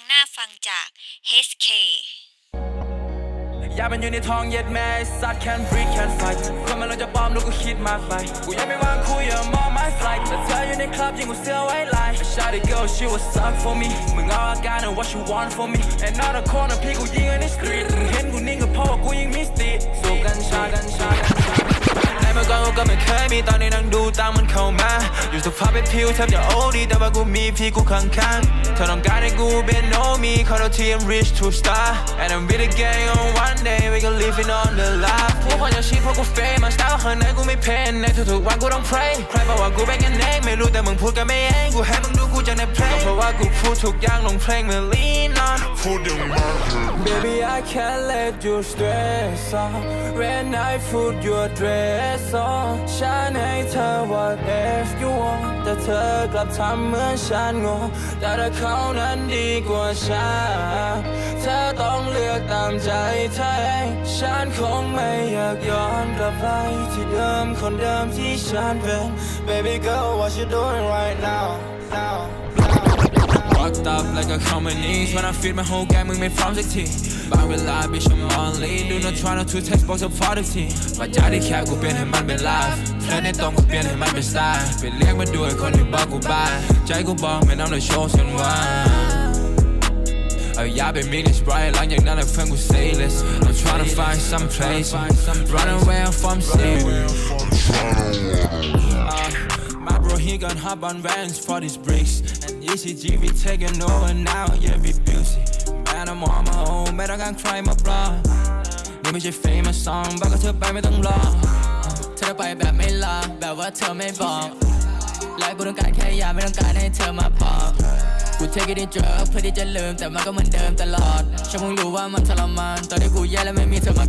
งน่าฟังจาก HK อยากเป็นอยู่ในท้องเย็ดแม่สัตว์ can breathe can fight คนมันเราจะปลอมลูกก็คิดมากไปกูยังไม่วางคุยอย่ามองไม่ไฟแต่เธออยู่ในคลับยิงกูเสื้อไว้ลาย Shawty girl she was suck for me มึงเอาอาการ and what you want for me and not a corner พี่กูยิงใน street มึงเห็นกูนิ่งก็เพราะว่ากูยิงมีสติ ไม่เคยมีตอนนี้นั่งดูตังค์มันเข้ามา อยู่สภาพเป็นผิวแทบจะโอดีแต่ว่ากูมีพี่กูข้างๆเธอต้องการให้กูเป็น know me ขอโทษที I'm rich to star and I'm with the gang on one day we can live it on the life ผู้คนอยากชีพเพราะกู famous แต่ว่าข้างในกูไม่เพนในทุกๆวันกูต้อง pray ใครบอกว่ากูเป็นกันเองไม่รู้แต่มึงพูดกันไม่เองกูให้มึงดูกูจากในเพลงเพราะว่ากูพูดทุกอย่างลงเพลงเมา lean on Baby, I can't let you stress on When I put your dress on แต่เธอกลับทำเหมือนฉันงงแต่ถ้าเขานั้นดีกว่าฉันเธอต้องเลือกตามใจเธอเองฉันคงไม่อยากย้อนกลับไปที่เดิมคนเดิมที่ฉันเป็น Baby girl what you doing right now now Fucked up like a communist When I feel my whole gang มึงไม่พร้อมสักที บางเวลา bitch I'm on lead Do not try not to text box of positive ปัจจัยที่แค่กูเปลี่ยนให้มันเป็น life เพลงในตรงกูเปลี่ยนให้มันเป็น style ไปเรียกมาด้วยคนที่บอกกูบายใจกูบอกไม่ต้องเลยโชว์ฉันว่า เอาอยากเป็นมินิสไบรท์หลังจากนั้นแล้วเพื่อนกู say less I'm trying to find some place run away from serious Uh, my bro, he gon' hop on vans for these bricks. And ECG be taking over now, yeah, be busy. Man, I'm on my ไม่ต้องการใครมาปลอมนี่ไม่ใช่ famous song บอกกับเธอไปไม่ต้องรอ เธอไปแบบไม่ลาแบบว่าเธอไม่บอกและกูต้องการแค่ยาไม่ต้องการให้เธอมาพอบกูเทคกินเจอเพื่อที่จะลืมแต่มันก็เหมือนเดิมตลอดฉันคงรู้ว่ามันทรมานตอนที่กูแย่และไม่มีเธอมา